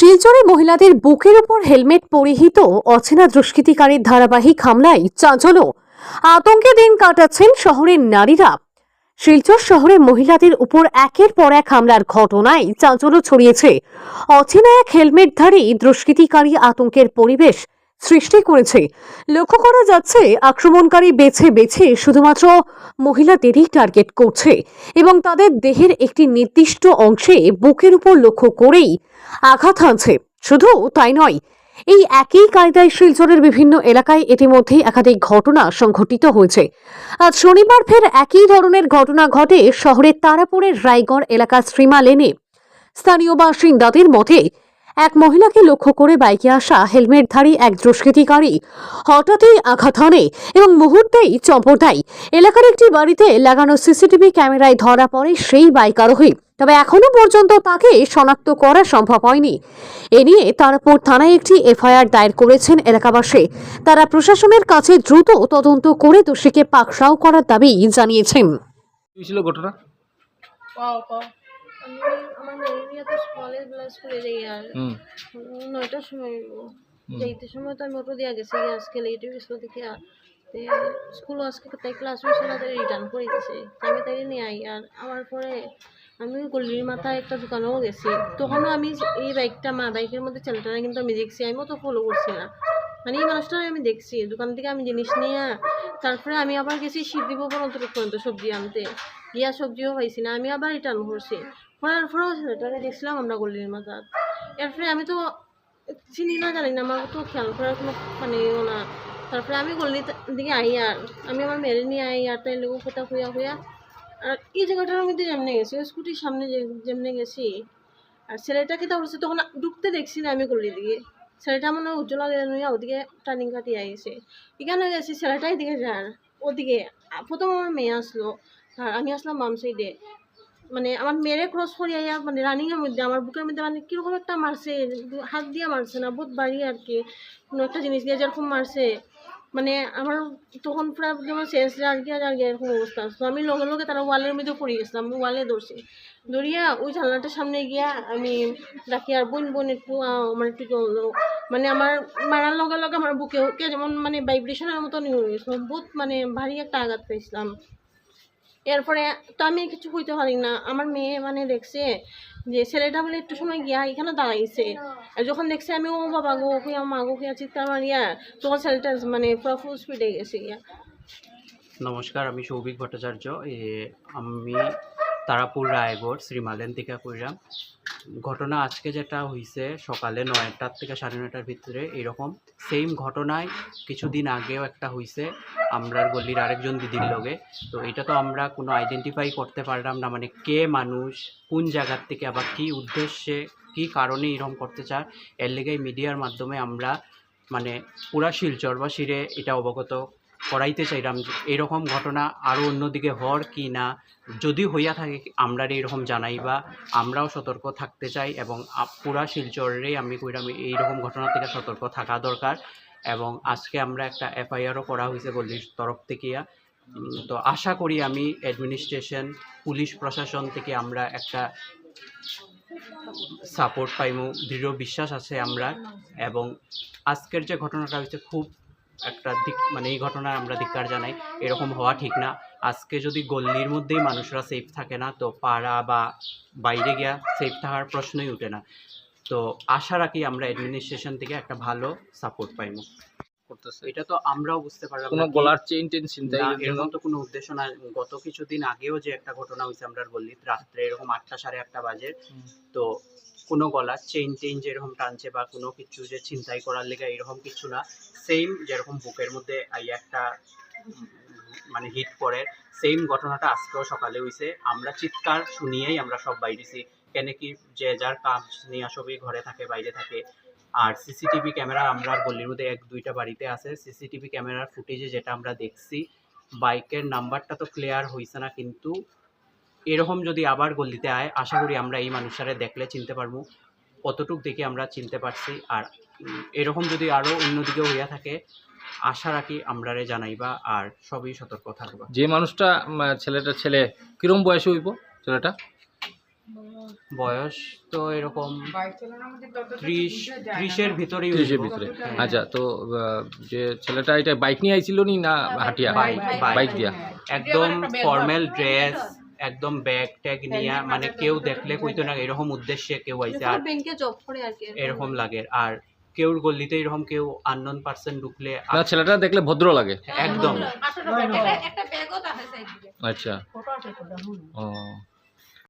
শিলচরে মহিলাদের বুকের উপর হেলমেট পরিহিত অচেনা দুষ্কৃতিকারীর ধারাবাহিক হামলায় চাঞ্চল আতঙ্কে দিন কাটাচ্ছেন শহরের নারীরা। শিলচর শহরে মহিলাদের উপর একের পর এক হামলার ঘটনায় চাঞ্চল্য ছড়িয়েছে। অচেনা এক হেলমেটধারী দুষ্কৃতিকারী আতঙ্কের পরিবেশ সৃষ্টি করেছে। লক্ষ্য করা যাচ্ছে, আক্রমণকারী বেছে বেছে শুধুমাত্র মহিলাদেরই টার্গেট করছে এবং তাদের দেহের একটি নির্দিষ্ট অংশে বুকের উপর লক্ষ্য করেই আঘাত হানছে। শুধু তাই নয়, এই একই কায়দায় শিলচরের বিভিন্ন এলাকায় ইতিমধ্যেই একাধিক ঘটনা সংঘটিত হয়েছে। আজ শনিবার ফের একই ধরনের ঘটনা ঘটে শহরের তারাপুরের রায়গড় এলাকার শ্রীমা লেনে। স্থানীয় বাসিন্দাদের মতে এক মহিলাকে লক্ষ্য করে বাইকে আসা হেলমেটধারী এক দুষ্কৃতিকারী। হঠাৎই আঘাত হানে এবং মুহূর্তেই চম্পট দেয়। এলাকার একটি বাড়িতে লাগানো সিসিটিভি ক্যামেরায় ধরা পড়ে সেই বাইক আরোহী। তবে এখনও পর্যন্ত তাকে শনাক্ত করা সম্ভব হয়নি। এ নিয়ে তারাপুর থানায় একটি এফআইআর দায়ের করেছেন এলাকাবাসী। তারা প্রশাসনের কাছে দ্রুত তদন্ত করে দোষীকে পাকড়াও করার দাবি জানিয়েছেন। ঘটনা? তো কলেজ করে যাই আর নয়টার সময় যাইতে সময় তো আমি অটো দিয়া গেছি আজকে লেট হয়ে গেছিল দেখে স্কুল আজকে তাই ক্লাস হয়েছে না তাই রিটার্ন করে দিছে আমি তাই নিয়ে আই আর আমার পরে আমি গলির মাথায় একটা দোকানেও গেছি। তখনও আমি এই বাইকটা মা বাইকের মধ্যে ছেলেটা কিন্তু আমি দেখছি আমিও তো ফলো করছি না। মানে এই মানুষটা আমি দেখছি, দোকান থেকে আমি জিনিস নিয়ে, তারপরে আমি আবার গেছি শিবদিব পর্যন্ত পর্যন্ত সবজি আনতে। গিয়া সবজিও পাইছি না, আমি আবার রিটার্ন করছি। করার পরেও ছেলেটারে দেখছিলাম আমরা গলির মাথায় এরপরে আমি তো চিনি না, জানি না, আমার তো খেয়াল করার কোনো মানে ইয়েও না। তারপরে আমি গলির দিকে আই আর, আমি আমার মেরে নিয়ে আই আর, তাই লোক কোথা খুঁয়া খুঁয়া আর এই জায়গাটার মধ্যে যেমনি গেছি, ওই স্কুটির সামনে যেমনি গেছি, আর ছেলেটাকে তো বলছে তখন ঢুকতে দেখছি না আমি গলির দিকে। ছেলেটা মনে হয় উজ্জ্বলা নিয়ে ওদিকে টার্নিং কাটিয়ে আইছে এখানে গেছি ছেলেটা এদিকে যান ওদিকে, প্রথম আমার মেয়ে আসলো। আর আমি আসলাম বাম সাইডে মানে আমার মেরে ক্রস করি আইয়া মানে রানিংয়ের মধ্যে, আমার বুকের মধ্যে মানে কীরকম একটা মারছে, হাত দিয়ে মারছে না, বহুত বাড়ি আর কি। কোনো একটা জিনিস দিয়ে যেরকম মারছে। মানে আমার তখন পুরা যেমন শেষ জার্গিয়া জার্গিয়া এরকম অবস্থা। তো আমি লগে লগে তারা ওয়ালের মধ্যে পড়ে গেছিলাম ওয়ালে ধরছি। ধরিয়া ওই জানলাটার সামনে গিয়া আমি রাখি, আর বোন বোন, একটু মানে একটু। মানে আমার মারার লগে লগে আমার বুকে কে যেমন মানে ভাইব্রেশনের মতন হয়ে গেছিল বহুত মানে ভারী একটা আঘাত পেয়েছিলাম। এরপরে তো আমি কিছু হইতে পারি না। আমার মেয়ে মানে দেখছে যে ছেলেটা বলে একটু সময় গিয়া এখানে দাঁড়াইছে। যখন দেখছে আমি, ও বাবা গো খুঁয়া মা গো খুঁয়া চিৎকার মারিয়া তখন ছেলেটা মানে পুরো ফুল স্পিডে গেছে গিয়া। নমস্কার, আমি সৌভিক ভট্টাচার্য। আমি তারাপুর রায়গড় শ্রীমালেন থেকে কইরাম ঘটনা আজকে যেটা হয়েছে সকালে নয়টার থেকে সাড়ে নয়টার ভিতরে এরকম সেম ঘটনায় কিছুদিন আগেও একটা হয়েছে আমরার গলির আরেকজন দিদির লগে। তো এটা তো আমরা কোনো আইডেন্টিফাই করতে পারলাম না মানে কে মানুষ, কোন জায়গার থেকে, আবার কী উদ্দেশ্যে, কী কারণে এরকম করতে চায়। এর লেগে মিডিয়ার মাধ্যমে আমরা মানে পুরা শিলচরবাসীরে এটা অবগত করাইতে চাইলাম এরকম ঘটনা আরও অন্যদিকে হওয়ার কি না, যদি হইয়া থাকে আমরা এরকম জানাইবা, আমরাও সতর্ক থাকতে চাই এবং পুরা শিলচরেই আমি কইরাম এইরকম ঘটনা থেকে সতর্ক থাকা দরকার এবং আজকে আমরা একটা এফআইআরও করা হয়েছে গল্লির তরফ থেকে তো আশা করি আমি অ্যাডমিনিস্ট্রেশন পুলিশ প্রশাসন থেকে আমরা একটা সাপোর্ট পাইমু, দৃঢ় বিশ্বাস আছে আমরা এবং আজকের যে ঘটনাটা হয়েছে খুব একটা দিক মানে এই ঘটনার আমরা ধিক্কার জানাই এরকম হওয়া ঠিক না। আজকে যদি গল্লির মধ্যেই মানুষরা সেফ থাকে না তো পাড়া বা বাইরে গিয়া সেফ থাকার প্রশ্নই ওঠে না। তো আশা রাখি আমরা অ্যাডমিনিস্ট্রেশন থেকে একটা ভালো সাপোর্ট পাইমু করতেছে। এটা তো আমরাও বুঝতে পারলাম কোনো গলার চেইন টেন চিন্তাই এরকম তো কোনো উদ্দেশ্য না। গত কিছুদিন আগেও যে একটা ঘটনা হয়েছে আমরা বললি রাত্রে এরকম আটটা সাড়ে আটটা বাজে। তো কোনো গলার চেইন টেইন যেরকম টানছে বা কোনো কিছু যে ছিনতাই করার লেগে এরকম কিছু না সেম যেরকম বুকের মধ্যে এই একটা মানে হিট পড়ে সেম ঘটনাটা আজকেও সকালে হয়েছে আমরা চিৎকার শুনিয়েই আমরা সব বাইরেছি। কেন কি যে যার কাজ নিয়ে সবই ঘরে থাকে, বাইরে থাকে। আর সিসিটিভি ক্যামেরা আমরা মধ্যে এক, দুইটা বাড়িতে আছে। সিসিটিভি ক্যামেরার ফুটেজে যেটা আমরা দেখছি, বাইকের নাম্বারটা তো ক্লিয়ার হয়েছে না, কিন্তু এরকম যদি আবার গলিতে আয় আশা করি আমরা এই মানুষটারে দেখলে চিনতে পারব। কতটুক দেখে আমরা চিনতে পারছি। আর এরকম যদি আরও অন্যদিকে হইয়া থাকে আশা রাখি আমরারে জানাইবা আর সবই সতর্ক থাকবা। যে মানুষটা ছেলেটা ছেলে কিরম বয়সে হইব ছেলেটা? বয়স তো এরকম ত্রিশ ত্রিশের ভিতরেই ত্রিশের ভিতরে। আচ্ছা তো যে ছেলেটা এটা বাইক নিয়ে আইছিল নি না হাঁটিয়া? বাইক দিয়া। একদম ফর্মাল ড্রেস একদম ব্যাগ ট্যাগ নিয়ে মানে কেউ দেখলে কইতো না এরকম উদ্দেশ্যে কেউ আইছে আর ব্যাংকে জব করে আর কি এরকম। লাগে। আর কেউর গল্লিতে এরকম কেউ আননোন পার্সন ঢুকলে না ছেলেটা দেখলে ভদ্র লাগে। একদম। একটা ব্যাগও থাকে সাইড আচ্ছা। ও।